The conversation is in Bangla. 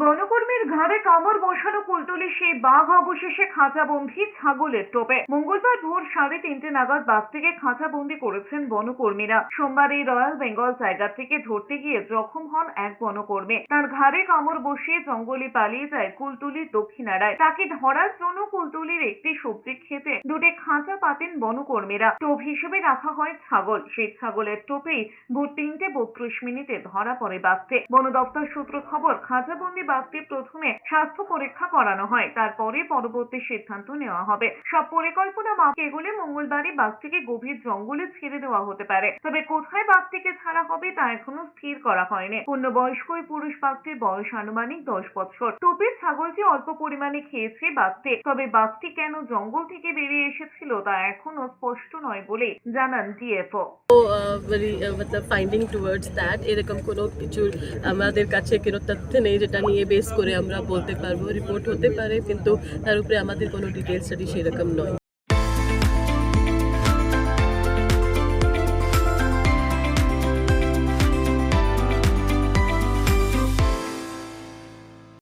বনকর্মীর ঘাড়ে কামড় বসানো কুলতলি সেই বাঘ অবশেষে খাঁচাবন্দি ছাগলের টোপে। মঙ্গলবার ভোর সাড়ে তিনটে নাগাদ বাঘ থেকে খাঁচাবন্দি করেছেন বনকর্মীরা। সোমবার এই রয়্যাল বেঙ্গল জায়গা থেকে ধরতে গিয়ে জখম হন এক বনকর্মী। তার ঘাড়ে কামড় বসিয়ে জঙ্গলে পালিয়ে যায় কুলতুলির দক্ষিণারায়। তাকে ধরার জন্য কুলতুলির একটি সবজি খেতে দুটি খাঁচা পাতেন বনকর্মীরা। টোপ হিসেবে রাখা হয় ছাগল। সেই ছাগলের টোপেই ভোর তিনটে বত্রিশ মিনিটে ধরা পড়ে বাঘটি বন দপ্তর সূত্র খবর, খাঁচাবন্দি বাঘটি প্রথমে স্বাস্থ্য পরীক্ষা করানো হয়, তারপরে পরবর্তী সিদ্ধান্ত নেওয়া হবে। সব পরিকল্পনা মাফ এগোলে মঙ্গলবারই বাঘটিকে গভীর জঙ্গলে ছেড়ে দেওয়া হতে পারে। তবে কোথায় বাঘটিকে ছাড়া হবে তা এখনও স্থির করা হয়নি। পূর্ণবয়স্ক ওই পুরুষ বাঘটির বয়স আনুমানিক দশ বছর। টোপের ছাগলটি অল্প পরিমাণে খেয়েছে বাঘটি তবে বাঘটি কেন জঙ্গল থেকে বেরিয়ে এসেছিল তা এখনও স্পষ্ট নয় বলে জানান ডিএফও। ফাইন্ডিং টুয়ার্ডস দ্যাট এরকম কোনো কিছু আমাদের কাছে কোনো তথ্য নেই যেটা নিয়ে বেস করে আমরা বলতে পারব রিপোর্ট হতে পারে, কিন্তু তার উপরে আমাদের কোনো ডিটেলস স্টাডি সেরকম নয়।